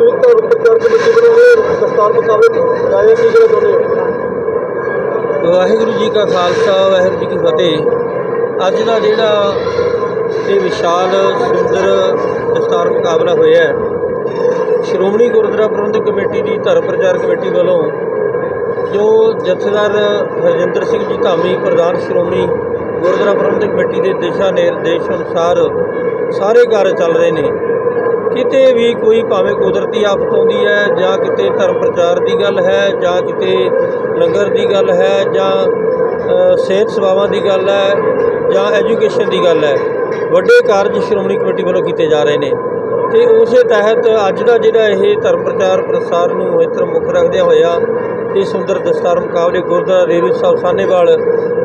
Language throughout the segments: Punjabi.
ਸੰਯੁਕਤ ਪ੍ਰਚਾਰ ਕਮੇਟੀ ਵੱਲੋਂ ਦਸਤਾਰ ਮੁਕਾਬਲੇ ਲਾਇਆ ਕੀ ਜਿਹੜਾ ਦੋਨੇ ਵਾਹਿਗੁਰੂ ਜੀ ਕਾ ਖਾਲਸਾ, ਵਾਹਿਗੁਰੂ ਜੀ ਕੀ ਫਤਿਹ। ਅੱਜ ਦਾ ਜਿਹੜਾ ਇਹ ਵਿਸ਼ਾਲ, ਸੁੰਦਰ ਦਸਤਾਰ ਮੁਕਾਬਲਾ ਹੋਇਆ ਹੈ, ਸ਼੍ਰੋਮਣੀ ਗੁਰਦੁਆਰਾ ਪ੍ਰਬੰਧਕ ਕਮੇਟੀ ਦੀ ਧਰਮ ਪ੍ਰਚਾਰ ਕਮੇਟੀ ਵੱਲੋਂ, ਜੋ ਜਥੇਦਾਰ ਹਰਜਿੰਦਰ ਸਿੰਘ ਜੀ ਧਾਮੀ, ਪ੍ਰਧਾਨ ਸ਼੍ਰੋਮਣੀ ਗੁਰਦੁਆਰਾ ਪ੍ਰਬੰਧਕ ਕਮੇਟੀ ਦੇ ਦਿਸ਼ਾ ਨਿਰਦੇਸ਼ ਅਨੁਸਾਰ ਸਾਰੇ ਕਾਰਜ ਚੱਲ ਰਹੇ ਨੇ। ਕਿਤੇ ਵੀ ਕੋਈ ਭਾਵੇਂ ਕੁਦਰਤੀ ਆਫਤ ਆਉਂਦੀ ਹੈ ਜਾਂ ਕਿਤੇ ਧਰਮ ਪ੍ਰਚਾਰ ਦੀ ਗੱਲ ਹੈ ਜਾਂ ਕਿਤੇ ਲੰਗਰ ਦੀ ਗੱਲ ਹੈ ਜਾਂ ਸਿਹਤ ਸੇਵਾਵਾਂ ਦੀ ਗੱਲ ਹੈ ਜਾਂ ਐਜੂਕੇਸ਼ਨ ਦੀ ਗੱਲ ਹੈ, ਵੱਡੇ ਕਾਰਜ ਸ਼੍ਰੋਮਣੀ ਕਮੇਟੀ ਵੱਲੋਂ ਕੀਤੇ ਜਾ ਰਹੇ ਨੇ। ਤੇ ਉਸੇ ਤਹਿਤ ਅੱਜ ਦਾ ਜਿਹੜਾ ਇਹ ਧਰਮ ਪ੍ਰਚਾਰ ਪ੍ਰਸਾਰ ਨੂੰ ਇਤਰ ਮੁੱਖ ਰੱਖਦਿਆਂ ਹੋਇਆ, ਇਹ ਸੁੰਦਰ ਦਸਤਾਰ ਮੁਕਾਬਲੇ ਗੁਰਦੁਆਰਾ ਰੇਰੂ ਸਾਹਿਬ ਸਾਨੇਵਾਲ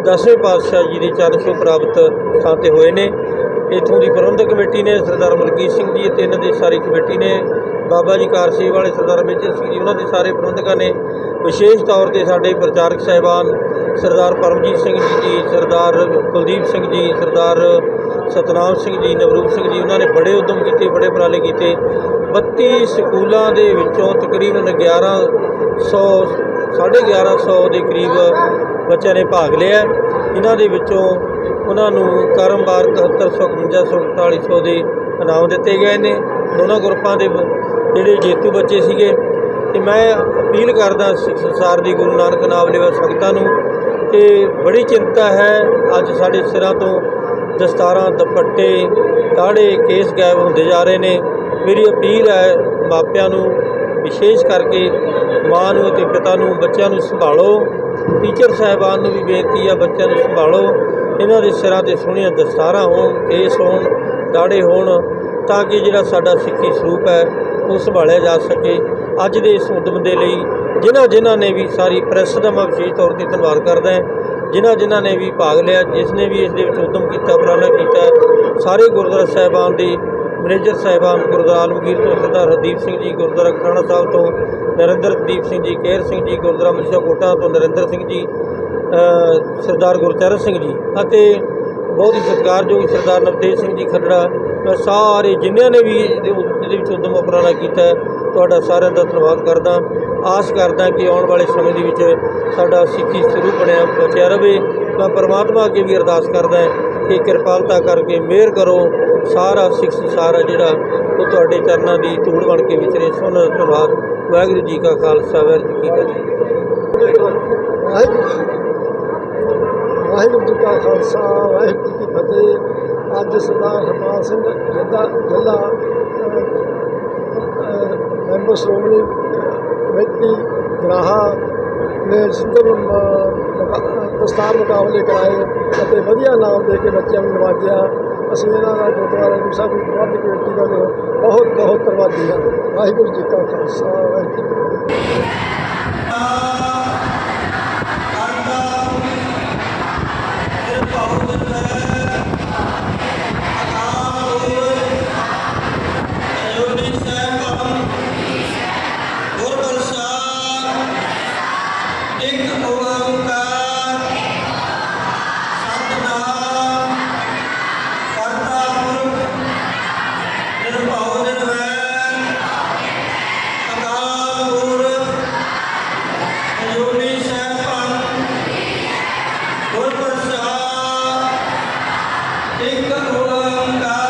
ਦਸਵੇਂ ਪਾਤਸ਼ਾਹ ਜੀ ਦੇ ਚਰਨ ਛੋਹ ਪ੍ਰਾਪਤ ਥਾਂ ਤੇ ਹੋਏ ਨੇ। ਇਥੋਂ ਦੀ ਪ੍ਰਬੰਧਕ ਕਮੇਟੀ ਨੇ ਸਰਦਾਰ ਮਲਕੀਤ ਸਿੰਘ ਜੀ ਅਤੇ ਇਹਨਾਂ ਦੀ ਸਾਰੀ ਕਮੇਟੀ ਨੇ, ਬਾਬਾ ਜੀ ਕਾਰਸੇਵ ਵਾਲੇ ਸਰਦਾਰ ਮੇਜਰ ਸਿੰਘ ਜੀ, ਉਹਨਾਂ ਦੇ ਸਾਰੇ ਪ੍ਰਬੰਧਕਾਂ ਨੇ ਵਿਸ਼ੇਸ਼ ਤੌਰ ਤੇ ਸਾਡੇ ਪ੍ਰਚਾਰਕ ਸਹਿਬਾਨ ਸਰਦਾਰ ਪਰਮਜੀਤ ਸਿੰਘ ਜੀ ਜੀ ਸਰਦਾਰ ਕੁਲਦੀਪ ਸਿੰਘ ਜੀ, ਸਰਦਾਰ ਸਤਨਾਮ ਸਿੰਘ ਜੀ, ਨਵਰੂਪ ਸਿੰਘ ਜੀ, ਉਹਨਾਂ ਨੇ ਬੜੇ ਉਦਮ ਕੀਤੇ, ਬੜੇ ਉਪਰਾਲੇ ਕੀਤੇ। 32 ਸਕੂਲਾਂ ਦੇ ਵਿੱਚੋਂ ਤਕਰੀਬਨ 1100 1150 ਦੇ ਕਰੀਬ ਬੱਚਿਆਂ ਨੇ ਭਾਗ ਲਿਆ। ਇਹਨਾਂ ਦੇ ਵਿੱਚੋਂ ਉਹਨਾਂ ਨੂੰ ਕਰਮਵਾਰ 7151 4700 ਦੇ ਇਨਾਮ ਦਿੱਤੇ ਗਏ ਨੇ। ਦੋਨਾਂ ਗਰੁੱਪਾਂ ਦੇ ਜਿਹੜੇ ਜੇਤੂ ਬੱਚੇ ਸੀਗੇ। ਤੇ ਮੈਂ ਅਪੀਲ ਕਰਦਾ ਸਿੱਖ ਸੰਸਾਰ ਦੀ ਗੁਰੂ ਨਾਨਕ ਨਾਮ ਲੈਵਾ ਸੰਗਤਾਂ ਨੂੰ ਕਿ ਬੜੀ ਚਿੰਤਾ ਹੈ ਅੱਜ ਸਾਡੇ ਸਿਰਾਂ ਤੋਂ ਦਸਤਾਰਾਂ, ਦੁਪੱਟੇ ਦਾੜੇ ਕੇਸ ਗਾਇਬ ਹੁੰਦੇ ਜਾ ਰਹੇ ਨੇ। ਮੇਰੀ ਅਪੀਲ ਹੈ ਮਾਪਿਆਂ ਨੂੰ ਵਿਸ਼ੇਸ਼ ਕਰਕੇ ਮਾਂ ਨੂੰ ਅਤੇ ਪਿਤਾ ਨੂੰ, ਬੱਚਿਆਂ ਨੂੰ ਸੰਭਾਲੋ। ਟੀਚਰ ਸਾਹਿਬਾਨ ਨੂੰ ਵੀ ਬੇਨਤੀ ਆ, ਬੱਚਿਆਂ ਨੂੰ ਸੰਭਾਲੋ। ਇਹਨਾਂ ਦੇ ਸਿਰਾਂ ਤੇ ਸੋਹਣੀਆਂ ਦਸਤਾਰਾਂ ਹੋਣ, ਕੇਸ ਹੋਣ ਦਾੜੇ ਹੋਣ, ਤਾਂ ਕਿ ਜਿਹੜਾ ਸਾਡਾ ਸਿੱਖੀ ਸਰੂਪ ਹੈ, ਉਹ ਸੰਭਾਲਿਆ ਜਾ ਸਕੇ। ਅੱਜ ਦੇ ਇਸ ਉਦਮ ਦੇ ਲਈ ਜਿਨ੍ਹਾਂ ਜਿਨ੍ਹਾਂ ਨੇ ਵੀ ਸਾਰੀ ਪ੍ਰੈਸ ਦਾ ਮੈਂ ਵਿਸ਼ੇਸ਼ ਤੌਰ ਤੇ ਧੰਨਵਾਦ ਕਰਦਾ ਹਾਂ, ਜਿਨ੍ਹਾਂ ਜਿਨ੍ਹਾਂ ਨੇ ਵੀ ਭਾਗ ਲਿਆ, ਜਿਸ ਨੇ ਵੀ ਇਸ ਦੇ ਵਿੱਚ ਉਦਮ ਕੀਤਾ, ਉਪਰਾਲਾ ਕੀਤਾ ਸਾਰੇ ਗੁਰਦੁਆਰਾ ਸਾਹਿਬਾਨ ਦੀ ਮੈਨੇਜਰ ਸਾਹਿਬਾਨ ਗੁਰਦੁਆਰਾ ਆਲਮਗੀਰ ਤੋਂ ਸਰਦਾਰ ਹਰਦੀਪ ਸਿੰਘ ਜੀ, ਗੁਰਦੁਆਰਾ ਖਾਣਾ ਸਾਹਿਬ ਤੋਂ, ਨਰਿੰਦਰਦੀਪ ਸਿੰਘ ਜੀ, ਕੇਰ ਸਿੰਘ ਜੀ, ਗੁਰਦੁਆਰਾ ਮਸ਼ਾ ਕੋਟਾ ਤੋਂ ਨਰਿੰਦਰ ਸਿੰਘ ਜੀ ਸਰਦਾਰ ਗੁਰਚਰਨ ਸਿੰਘ ਜੀ ਅਤੇ ਬਹੁਤ ਹੀ ਸਤਿਕਾਰਯੋਗ ਸਰਦਾਰ ਨਵਤੇਜ ਸਿੰਘ ਜੀ ਖੱਟੜਾ ਮੈਂ ਸਾਰੇ ਜਿਨ੍ਹਾਂ ਨੇ ਵੀ ਇਹਦੇ ਇਹਦੇ ਵਿੱਚ ਉਦਮ ਉਪਰਾਲਾ ਕੀਤਾ ਤੁਹਾਡਾ ਸਾਰਿਆਂ ਦਾ ਧੰਨਵਾਦ ਕਰਦਾ। ਆਸ ਕਰਦਾ ਕਿ ਆਉਣ ਵਾਲੇ ਸਮੇਂ ਦੇ ਵਿੱਚ ਸਾਡਾ ਸਿੱਖੀ ਸਰੂਪ ਬਣਿਆ, ਬਚਿਆ ਰਵੇ। ਮੈਂ ਪਰਮਾਤਮਾ ਅੱਗੇ ਵੀ ਅਰਦਾਸ ਕਰਦਾ ਕਿ ਕਿਰਪਾਲਤਾ ਕਰਕੇ ਮਿਹਰ ਕਰੋ। ਸਾਰਾ ਸਿੱਖ ਸਾਰਾ ਜਿਹੜਾ, ਉਹ ਤੁਹਾਡੇ ਚਰਨਾਂ ਦੀ ਧੂੜ ਬਣ ਕੇ ਵਿਚਰੇ ਸੋਨਾ ਦਾ ਧੰਨਵਾਦ। ਵਾਹਿਗੁਰੂ ਜੀ ਕਾ ਖਾਲਸਾ, ਵਾਹਿਗੁਰੂ ਜੀ ਕੀ ਫਤਿਹ। ਵਾਹਿਗੁਰੂ ਜੀ ਕਾ ਖਾਲਸਾ, ਵਾਹਿਗੁਰੂ ਜੀ ਕੀ ਫਤਿਹ। ਅੱਜ ਸਰਦਾਰ ਹਰਪਾਲ ਸਿੰਘ ਜਿੱਦਾਂ ਜ਼ਿਲ੍ਹਾ ਮੈਂਬਰ ਸ਼੍ਰੋਮਣੀ ਕਮੇਟੀ ਗਰਾਹਾ ਨੇ ਸੁੰਦਰ ਮ- ਮੁਕਾ- ਦਸਤਾਰ ਮੁਕਾਬਲੇ ਕਰਾਏ ਅਤੇ ਵਧੀਆ ਨਾਮ ਦੇ ਕੇ ਬੱਚਿਆਂ ਨੂੰ ਨਵਾਜਿਆ। ਅਸੀਂ ਇਹਨਾਂ ਦਾ ਗੁਰਦੁਆਰਾ ਗੁਰੂ ਸਾਹਿਬ ਦੀ ਪ੍ਰਬੰਧਕ ਕਮੇਟੀ ਦਾ ਬਹੁਤ ਬਹੁਤ ਧੰਨਵਾਦੀ ਹਾਂ। ਵਾਹਿਗੁਰੂ ਜੀ ਕਾ ਖਾਲਸਾ, ਵਾਹਿਗੁਰੂ एक तक हो रहा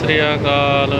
ਸਤਿ ਸ੍ਰੀ ਅਕਾਲ।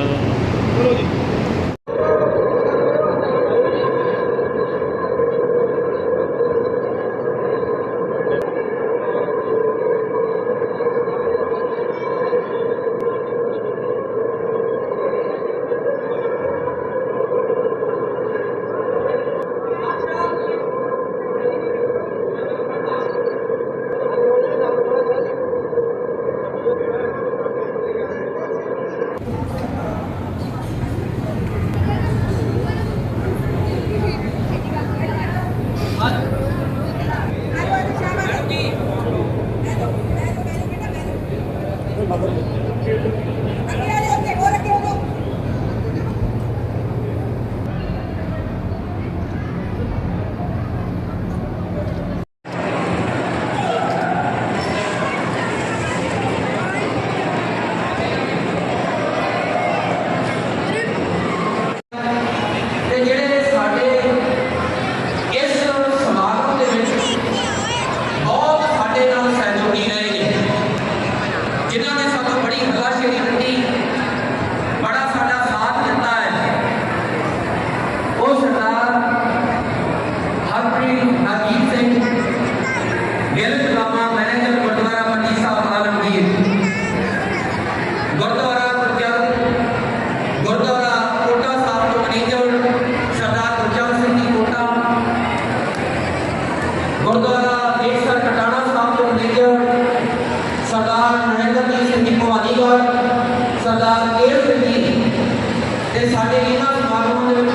ਤੇ ਸਾਡੇ ਇਹਨਾਂ ਸਮਾਗਮਾਂ ਦੇ ਵਿੱਚ